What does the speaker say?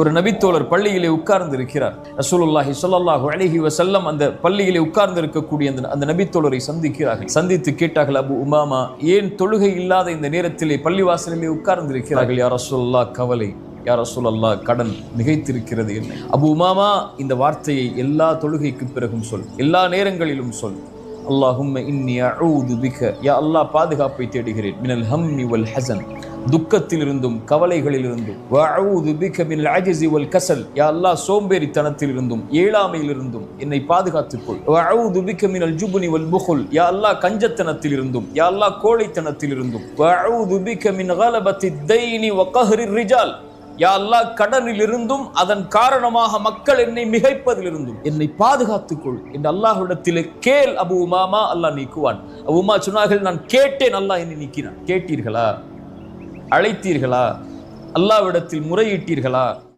ஒரு நபித்தோழர் பள்ளியிலே உட்கார்ந்து இருக்கிறார் ரசூலுல்லாஹி ஸல்லல்லாஹு அலைஹி வசல்லம் அந்த பள்ளியிலே உட்கார்ந்து இருக்கக்கூடிய அந்த அந்த நபித்தோழரை சந்திக்கிறார்கள். சந்தித்து கேட்டார்கள் அபு உமாமா ஏன் தொழுகை இல்லாத இந்த நேரத்திலே பள்ளிவாசலிலே உட்கார்ந்து இருக்கிறார்கள் யார் ரசூல்லா கவலை. யார் ரசூலல்லா கடன் மிகைத்திருக்கிறது என்ன அபு உமாமா இந்த வார்த்தையை எல்லா தொழுகைக்கு பிறகும் சொல். எல்லா நேரங்களிலும் சொல். அல்லாஹும் இன்னி அஊது பிக. யா அல்லாஹ் பாதுகாப்பை தேடுகிறேன். மினல் ஹம்மி வல் ஹசன். துக்கத்திலிருந்தும் கவலைகளிலிருந்தும். வல் கசல். யா அல்லாஹ் சோம்பேறித்தனத்திலிருந்தும் ஏழாமையிலிருந்தும் என்னை பாதுகாத்துக்கொள். வஅஊது பிக மினல் ஜுப்னி வல் புகுல். யா அல்லா கஞ்சத்தனத்திலிருந்தும் யா அல்லா கோழைத்தனத்திலிருந்தும். வஅஊது பிக மின் கலபத்தி தைனி வ கஹ்ரி ரிஜால். யா அல்லா கடனிலிருந்தும் அதன் காரணமாக மக்கள் என்னை மிகைப்பதிலிருந்தும் என்னை பாதுகாத்துக்கொள். என்று அல்லாஹ்விடத்திலே கேள் அபு உமாமா அல்லாஹ் நீக்குவான். அபு உமா சொன்னார்கள் நான் கேட்டேன் அல்லாஹ் என்னை நீக்கினான். கேட்டீர்களா? அழைத்தீர்களா? அல்லாஹ்விடத்தில் முறையிட்டீர்களா?